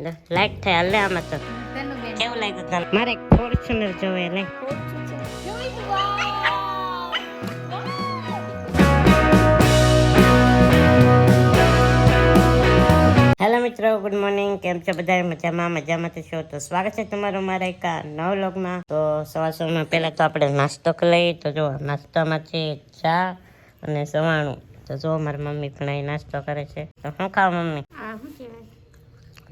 Light થાય હાલે આમાં તો. કેવું લાગ્યું તને? મારે ફોર્ચ્યુનર જોવે, લે. હેલો મિત્રો ગુડ મોર્નિંગ કેમ છો બધા? મજામાં મજામાં તો છો? તો સ્વાગત છે તમારું મારા એક નવ લોગમાં તો સવાર સવારમાં પહેલા તો આપણે નાસ્તો લઈએ. તો જો નાસ્તામાં છે ચા અને સવાણું. તો જો મારી મમ્મી પણ અહીં નાસ્તો કરે છે. તો શું ખાવ મમ્મી?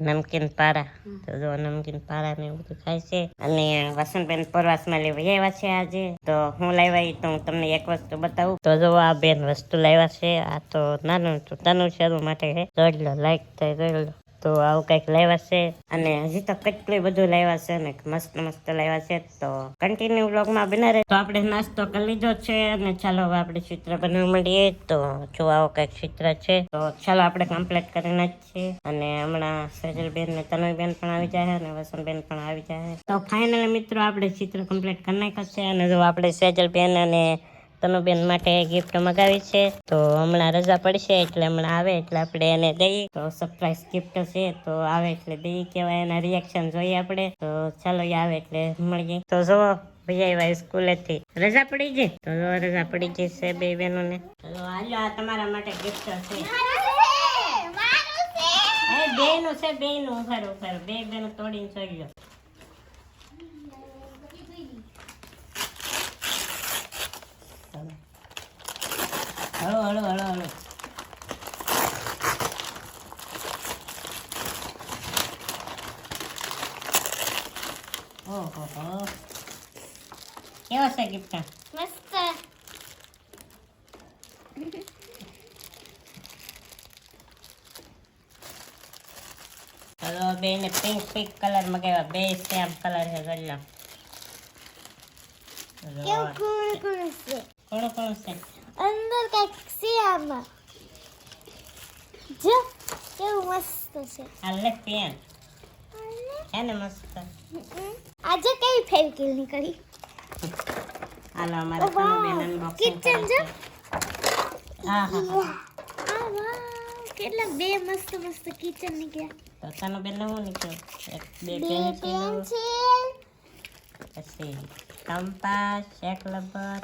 નમકીન પારા. તો જો નમકીન પારા ને એવું બધું ખાય છે. અને વસંતબેન પ્રવાસમાં લેવા આવ્યા છે આજે. તો હું લાવ્યા તો હું તમને એક વસ્તુ બતાવું. તો જો આ બેન વસ્તુ લાવ્યા છે. આ તો નાનું છોટાનું શરૂ માટે છે. જોઈ લો લાઈક થાય જોઈ લો. તો આવું કંઈક લાવ્યા છે. અને હજી તો કેટલું બધું લાવ્યા છે ને મસ્ત મસ્ત લાવ્યા છે. તો કન્ટિન્યુ વ્લોગમાં બના રહે તો આપણે નાસ્તો કરી લીધો છે અને ચાલો હવે આપણે ચિત્ર બનાવવા માંડીએ. તો જો આવો કંઈક ચિત્ર છે. તો ચાલો આપણે કમ્પ્લીટ કરી નાખીએ. અને હમણાં સજલબેન ને બેન પણ આવી જાય અને વસંતબેન પણ આવી જાય તો ફાઇનલી મિત્રો આપણે ચિત્ર કમ્પ્લીટ કરી નાખ્યા છે. અને જો આપણે સેજલબેન અને તનુબેન માટે ગિફ્ટ મગાવી છે તો હમણાં રજા પડશે એટલે હમણાં આવે એટલે આપણે એને દઈએ. તો સરપ્રાઈઝ ગિફ્ટ છે તો આવે એટલે દઈએ કહેવાય એના રિએક્શન જોઈએ આપણે. તો ચાલો એ આવે એટલે મળીએ. તો જુઓ ભાઈ આવ્યા સ્કૂલેથી રજા પડી ગઈ. તો જો રજા પડી ગઈ છે બે બહેનોને. તો હાલો આ તમારા માટે ગિફ્ટ છે. બેનું છે બેનું. ઉભર ઉભર બે બેનું તોડીને જોઈ લો હળો હળો હળો હળો ઓહો હો કેવા છે ગિફ્ટ મસ્ત ચલો બે ને પિંક પિંક કલર મગાવ્યા બે સેમ કલર છે ગલ્લા કેવું કુલ કુલ છે કોણ કોણ છે અંદર કંઈક છે આમાં જો કેવું મસ્ત છે હાલે પેન હે ને મસ્ત આજે કઈ ફેવિકલ નીકળી હાલો અમારે બેન અનબોક્સિંગ kitchen જો. હા હા કેટલા બે મસ્ત મસ્ત કિચન નીકળ્યા તો તાનો બેન હું નીકળ્યો એક બે પેન્સિલ પેન્સિલ પછી કંપાસ એક રબર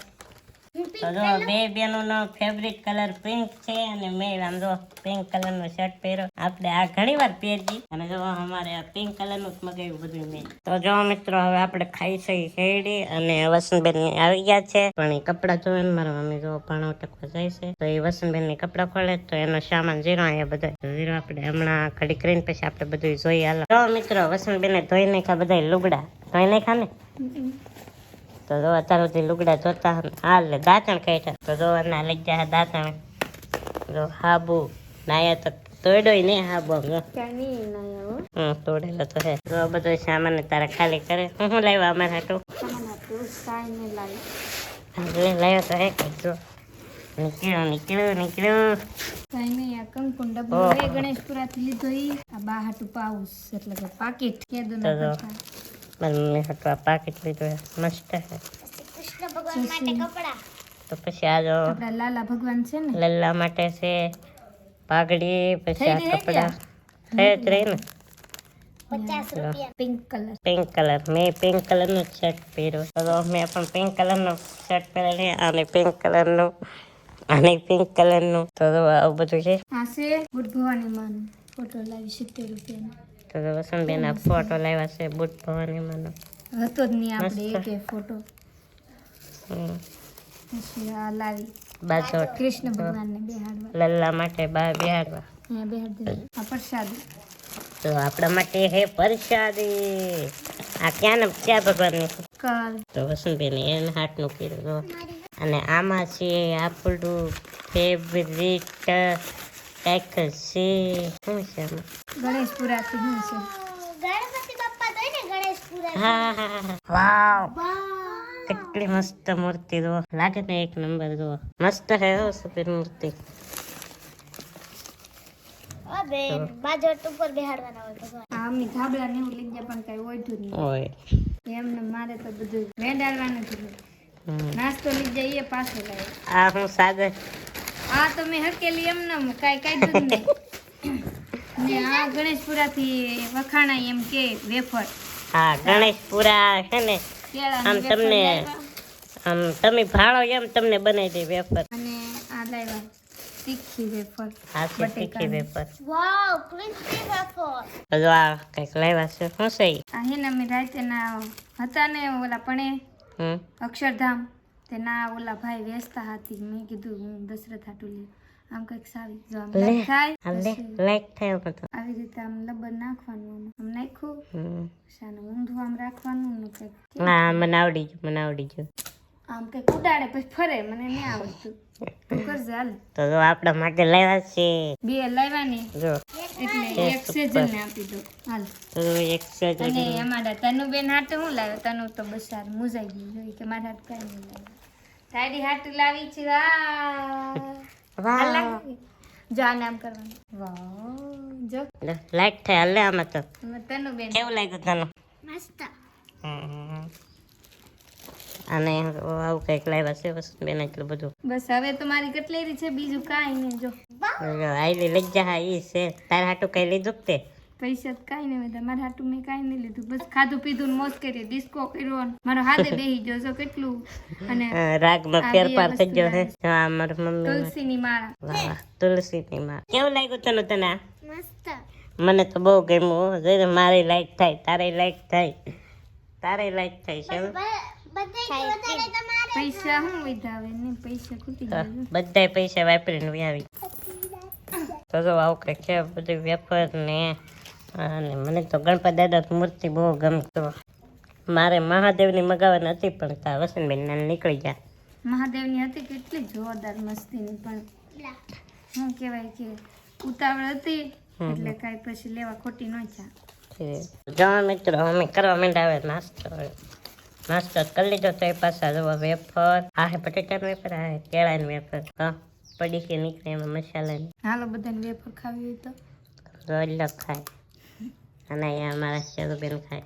તો બે બેનોનો ફેવરિટ કલર પિંક છે અને મેં આમ જો પિંક કલરનો શર્ટ પહેર્યો. આપણે આ ઘણી વાર પહેરજી અને જો અમારે આ પિંક કલરનું મગાવ્યું બધું મેં. તો જો મિત્રો, હવે આપણે ખાઈ છે શેરડી અને વસંતબેન આવી ગયા છે. પણ એ કપડાં જોવે ને મારા મમ્મી જો પાણો ટકવા જાય છે. તો એ વસંતબેનની કપડાં ખોલે તો એનો સામાન ઝીરો અહીંયા બધા. ઝીરો આપણે હમણાં ઘડી કરીને પછી આપણે બધું જોઈએ હાલો જો મિત્રો, વસંતબેને ધોઈ નાખ્યા બધા લુગડા. ધોઈ નાખ્યા ને? તો જો અત્યાર સુધી લુગડા જોતા હાલ દાંતણ કાઢ્યા. તો જો ના લઈ ગયા દાંતણ. જો હાબુ નાયા તો તોડ્યો નહીં હાબુ હમ તોડેલો તો હે. જો બધો સામાન તારે ખાલી કરે. હું શું લાવ્યો અમારે હાટું? લાવ્યો. તો હે કઈ જો. નીકળ્યો નીકળ્યો નીકળ્યો. કંકુન ડબ્બો ગણેશપુરા થી લીધો ઈ. આ બાહાટુ પાઉસ એટલે કે પાકીટ. કેદો તો જો. મારી મમ્મી હાટું આ પાકીટ લીધું હે મસ્ત હે કૃષ્ણ ભગવાન માટે કપડા. તો પછી આ જો આપણા લાલા ભગવાન છે ને? લલ્લા માટે છે પાઘડી પછી આ કપડા. થઈ જ રહી ને? પચાસ રૂપિયા. Pink colour. Pink colour. મેં પિંક કલરનો શર્ટ પહેર્યો. તો મેં પણ પિંક કલરનો શર્ટ પહેરેલો અને પિંક કલરનું અને પિંક કલરનું. તો આવું બધું છે. આ છે ગુડ ભવાની માન. ફોટો લાવી સિત્તેર રૂપિયાનો. તો વસંતબેન આ ફોટો લાવ્યા છે બુટ ભવાની માનો. હતો જ નહીં આપણે એક એક ફોટો પછી આ લાવી. બાજોટ કૃષ્ણ ભગવાનને બેહાડવા. લલ્લા માટે બા બિહારવા અહીંયા બેહાડ દીધું આ પ્રસાદી. તો આપણા માટે હે પરસાદી. આ ક્યાં ને ક્યાં ભગવાનની કલ તો વસંતબેન એને હાથનું જો અને આમાં છે આપણું ફેવરિટ કંઈક છે. શું છે ગણેશપુરા થી શું છે? ગણપતિ બાપ્પા તો ને ગણેશપુરા હા હા હા વાવ. કેટલી મસ્ત મૂર્તિ જો. લાગે ને એક નંબર જો. મસ્ત હે હો સફેદ મૂર્તિ. નાસ્તો લઈ જઈએ પાછો લાવે આ હું સાગર આ તો મેં હકેલી એમને કાંઈ કાઢ્યું જ નહીં ને આ ગણેશપુરાથી વખાણાય એમ કે વેફર. હા ગણેશપુરા છે ને આમ તમને આમ તમે ભાળો એમ તમને બનાવી દે વેફર. અને આ લાવ્યા તીખી વેફર આ છે તીખી વેફર. વાવ ક્રિસ્પી વેફર. બધું આ કંઈક લાવ્યા છે શું છે આ હે ને અમે હતા ને ઓલા પણ હમ. અક્ષરધામ. તે ના ઓલા ભાઈ વેચતા હતી. મેં કીધું હું દશરથ હાટુ લે આમ કંઈક સાવી જો આમ થાય લાઈક થાય તો. આવી રીતે આમ લબર નાખવાનું આમ. નાખ્યું. શાનું ઊંધું આમ રાખવાનું ને કંઈક. ના મને આવડી ગયું મને આવડી ગયું. આમ કે કુટાડે પછી ફરે મને નહીં આવડતું. તું કરજે હાલ. તો જો આપણા માટે લાવ્યા છે. બે લાવ્યા જો. એટલે એક સેજલ ને આપી દો હાલ. તો એક જ અને અમારા તનુબેન હાટુ હું લાવ્યો? તનુ તો બસ સાર મુજાઈ ગયું. જોઈ કે મારા હાટ કઈ નહીં લાવ્યો. તારી હાટ લાવી છે. વાહ. વાહ. જો આને આમ કરવાનું. વાહ. જો. લાઈક થાય હાલે આમાં તો. તનુ તનુબેન. કેવું લાગ્યું તને? મસ્ત. હમ. અને આવું કંઈક લાવ્યા છે વસ્તુ બેન એટલું બધું. બસ હવે તો મારી કટલેરી છે બીજું કાંઈ નહીં જો. આઈલી લઈ જા ઈ છે. તારા હાટું કઈ લીધું કે તે? પૈસા તો કાંઈ નહીં બધા મારા હાટું મેં કાંઈ નહીં લીધું. બસ ખાધું પીધું મોજ કરી ડિસ્કો કર્યો મારો હાથે બેહી ગયો છો કેટલું. અને રાગમાં ફેરફાર થઈ ગયો હે. હા મારી મમ્મી તુલસીની માળા. વાહ તુલસીની માં કેવું લાગ્યું તને તને મસ્ત. મને તો બહુ ગમ્યું હો. મારી લાઈક થાય તારે લાઈક થાય. તારે લાઈક થાય છે બધે પૈસા હું વિધાવે? ને પૈસા ખૂટી તો ગયા બધાય પૈસા વાપરીને વ્યાવી તો જો આવું કંઈક છે બધું વેફર ને અને મને તો ગણપત દાદા મૂર્તિ બહુ ગમતો મારે મહાદેવની મગાવવાની હતી પણ તા વસંતભાઈ ના નીકળી ગયા. મહાદેવની હતી કેટલી જોરદાર મસ્તીની પણ. શું કહેવાય કે ઉતાવળ હતી એટલે કાંઈ પછી લેવા ખોટી ન જો મિત્રો અમે કરવા માંડ્યા નાસ્તો. નાસ્તો કરી લીધો તો એ પાછા જો વેફર આ હે બટેટાનું વેફર આ હે કેળાનું વેફર હા પડી કે નીકળે એમાં મસાલાની હાલો બધાને વેફર ખાવી હોય તો તો ખાય અને અહીંયા અમારા શેરુબેન ખાય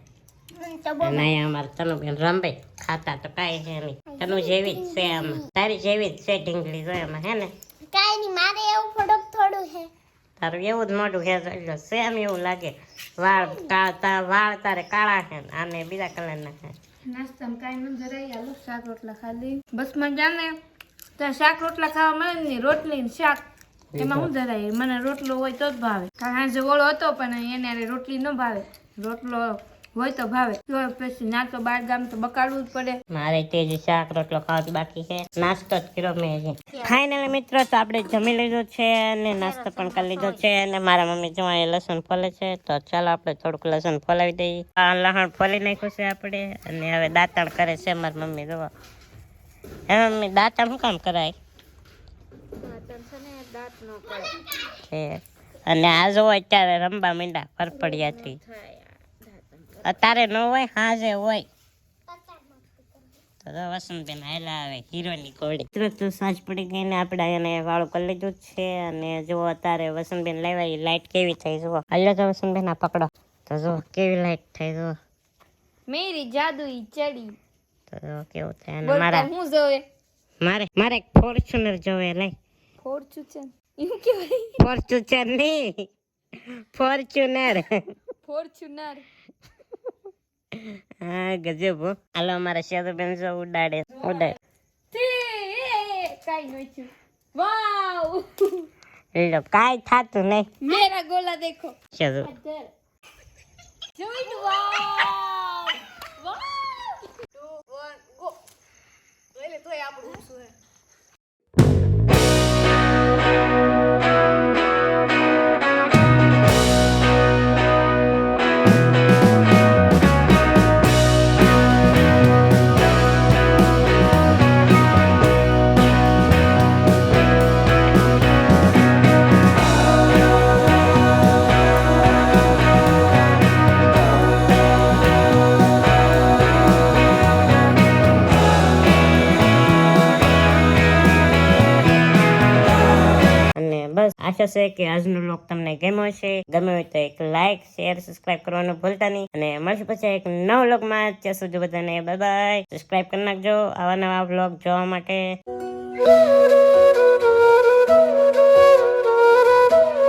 અને અહીંયા અમારા તનુબેન રંબે ખાતા તો કાંઈ છે નહીં તનુ જેવી જ છે આમાં તારી જેવી જ છે ઢીંગલી જો એમાં હે ને કાંઈ નહીં મારે એવું થોડુંક થોડું છે તારું એવું જ મોઢું છે એટલે સેમ એવું લાગે વાળ કા તા વાળ તારે કાળા છે આને બીજા કલરના છે નાસ્તામાં કાંઈ ન જરાય. હાલો શાક રોટલા ખાલી બસમાં જાને ત્યાં શાક રોટલા ખાવા મળે ને રોટલી ને શાક. એમાં હું ધરાય મને રોટલો હોય તો જ ભાવે. કારણ આજે ઓળો હતો પણ એને રોટલી ન ભાવે. રોટલો હોય તો ભાવે. તો પછી ના તો બાર ગામ તો બકાડવું જ પડે. મારે તે જ શાક રોટલો ખાવાનું બાકી છે. નાસ્તો જ કર્યો મેં હજી. ફાઇનલી મિત્રો તો આપણે જમી લીધો છે અને નાસ્તો પણ કરી લીધો છે અને મારા મમ્મી જોવા લસણ ફોલે છે તો ચાલો આપણે થોડુંક લસણ ફોલાવી દઈએ. આ લસણ ફોલી નાખ્યું છે આપણે અને હવે દાંતણ કરે છે મારી મમ્મી જોવા હે મમ્મી દાંતણ શું કામ કરાય? અને આ જો અત્યારે રમવા માંડ્યા ફરફડિયાથી. અત્યારે ન હોય હાજે હોય. તો વસંતબેન હાલા આવે હીરોની તો સાંજ પડી ગઈ ને આપણે એને વાળું કરી લીધું છે. અને જો અત્યારે વસંતબેન લેવા એ લાઈટ કેવી થઈ જુઓ. હાલો તો વસંતબેન આ પકડો. તો જો કેવી લાઈટ થઈ જુઓ. મેરી જાદુ ચડી. તો જો કેવું થાય અને મારા હું જોવે? મારે મારે ફોર્ચ્યુનર જોવે લઈ. એવું ફોર્ચ્યુનર નહીં. ફોર્ચ્યુનર. ફોર્ચ્યુનર. હા ગજબ હો. હાલો અમારા શેરુબેન જો ઉડાડે. ઉડાડે. કાઈ નોચ્યું વાવ લો કાંઈ થાતું નહીં. મેરા ગોલા દેખો. શેરુ જોઈ વાવ બસ, આશા છે કે આજનો લોક તમને ગમ્યો છે ગમ્યો હોય તો એક લાઈક શેર સબસ્ક્રાઇબ કરવાનું ભૂલતા નહીં. અને મળશે પછી એક નવ વ્લોગમાં ત્યાં સુધી બધાને બાય બાય સબસ્ક્રાઇબ કરી નાખજો આવા નવા બ્લોગ જોવા માટે.